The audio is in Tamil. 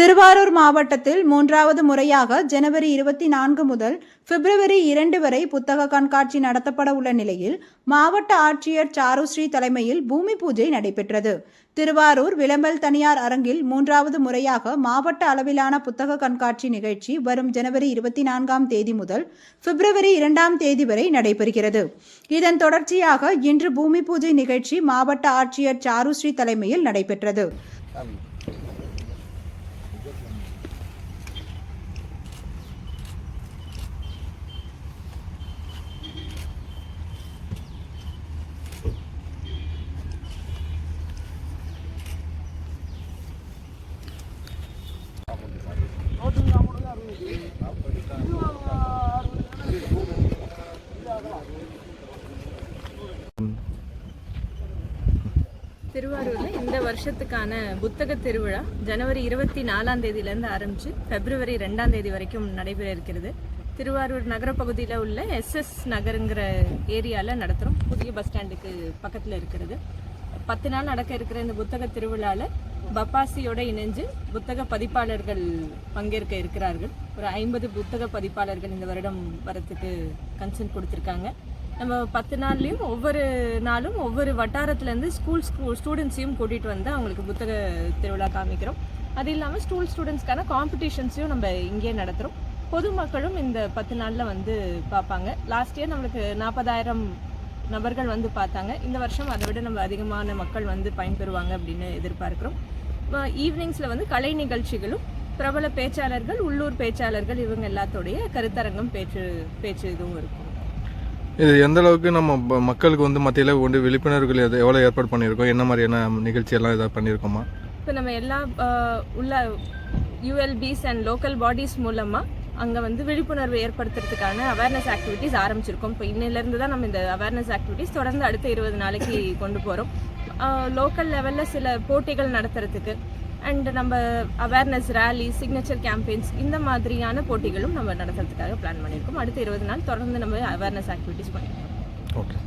திருவாரூர் மாவட்டத்தில் மூன்றாவது முறையாக ஜனவரி இருபத்தி நான்கு முதல் பிப்ரவரி இரண்டு வரை புத்தக கண்காட்சி நடத்தப்பட உள்ள நிலையில் மாவட்ட ஆட்சியர் சாருஸ்ரீ தலைமையில் பூமி பூஜை நடைபெற்றது. திருவாரூர் விளம்பல் தனியார் அரங்கில் மூன்றாவது முறையாக மாவட்ட அளவிலான புத்தக கண்காட்சி நிகழ்ச்சி வரும் ஜனவரி இருபத்தி நான்காம் தேதி முதல் பிப்ரவரி இரண்டாம் தேதி வரை நடைபெறுகிறது. இதன் தொடர்ச்சியாக இன்று பூமி பூஜை நிகழ்ச்சி மாவட்ட ஆட்சியர் சாருஸ்ரீ தலைமையில் நடைபெற்றது. திருவாரூரில் இந்த வருஷத்துக்கான புத்தக திருவிழா ஜனவரி இருபத்தி நாலாம் தேதியிலேருந்து ஆரம்பித்து பிப்ரவரி ரெண்டாம் தேதி வரைக்கும் நடைபெற இருக்கிறது. திருவாரூர் நகரப்பகுதியில் உள்ள எஸ்எஸ் நகருங்கிற ஏரியாவில் நடத்துகிறோம் புதிய பஸ் ஸ்டாண்டுக்கு பக்கத்தில் இருக்கிறது. பத்து நாள் நடக்க இருக்கிற இந்த புத்தக திருவிழாவில் பப்பாசியோட இணைஞ்சு புத்தக பதிப்பாளர்கள் பங்கேற்க இருக்கிறார்கள். ஒரு ஐம்பது புத்தக பதிப்பாளர்கள் இந்த வருடம் வரத்துக்கு கன்சென்ட் கொடுத்துருக்காங்க. நம்ம பத்து நாள்லேயும் ஒவ்வொரு நாளும் ஒவ்வொரு வட்டாரத்துலேருந்து ஸ்கூல் ஸ்கூல் ஸ்டூடெண்ட்ஸையும் கூட்டிகிட்டு வந்து அவங்களுக்கு புத்தக திருவிழா காமிக்கிறோம். அது இல்லாமல் ஸ்கூல் ஸ்டூடெண்ட்ஸ்க்கான காம்படிஷன்ஸையும் நம்ம இங்கேயே நடத்துகிறோம் பொதுமக்களும் இந்த பத்து நாளில் வந்து பார்ப்பாங்க. லாஸ்ட் இயர் நம்மளுக்கு நாற்பதாயிரம் நபர்கள் வந்து பார்த்தாங்க. இந்த வருஷம் அதை விட நம்ம அதிகமான மக்கள் வந்து பயன்பெறுவாங்க அப்படின்னு எதிர்பார்க்குறோம். ஈவினிங்ஸில் வந்து கலை நிகழ்ச்சிகளும் பிரபல பேச்சாளர்கள் உள்ளூர் பேச்சாளர்கள் இவங்க எல்லாத்தோடைய கருத்தரங்கம் பேச்சு பேச்சு இதுவும் இருக்கும். இது எந்த அளவுக்கு நம்ம மக்களுக்கு வந்து மத்தியில் கொண்டு விழிப்புணர்வுகள் எது எவ்வளோ ஏற்பாடு பண்ணியிருக்கோம்? என்ன மாதிரியான நிகழ்ச்சியெல்லாம் எதாவது பண்ணியிருக்கோமா? இப்போ நம்ம எல்லா உள்ள யூஎல்பிஸ் அண்ட் லோக்கல் பாடிஸ் மூலமாக அங்கே வந்து விழிப்புணர்வு ஏற்படுத்துறதுக்கான அவேர்னஸ் ஆக்டிவிட்டீஸ் ஆரம்பிச்சிருக்கோம். இப்போ இன்னிலேருந்து தான் நம்ம இந்த அவேர்னஸ் ஆக்டிவிட்டீஸ் தொடர்ந்து அடுத்த இருபது நாளைக்கு கொண்டு போகிறோம் லோக்கல் லெவலில் சில போட்டிகள் நடத்துறதுக்கு அண்ட் நம்ம அவேர்னஸ் ரேலி சிக்னேச்சர் கேம்பெயின்ஸ் இந்த மாதிரியான போட்டிகளும் நம்ம நடத்துறதுக்காக பிளான் பண்ணியிருக்கோம். அடுத்த இருபது நாள் தொடர்ந்து நம்ம அவேர்னஸ் ஆக்டிவிட்டிஸ் பண்ணியிருக்கோம். ஓகே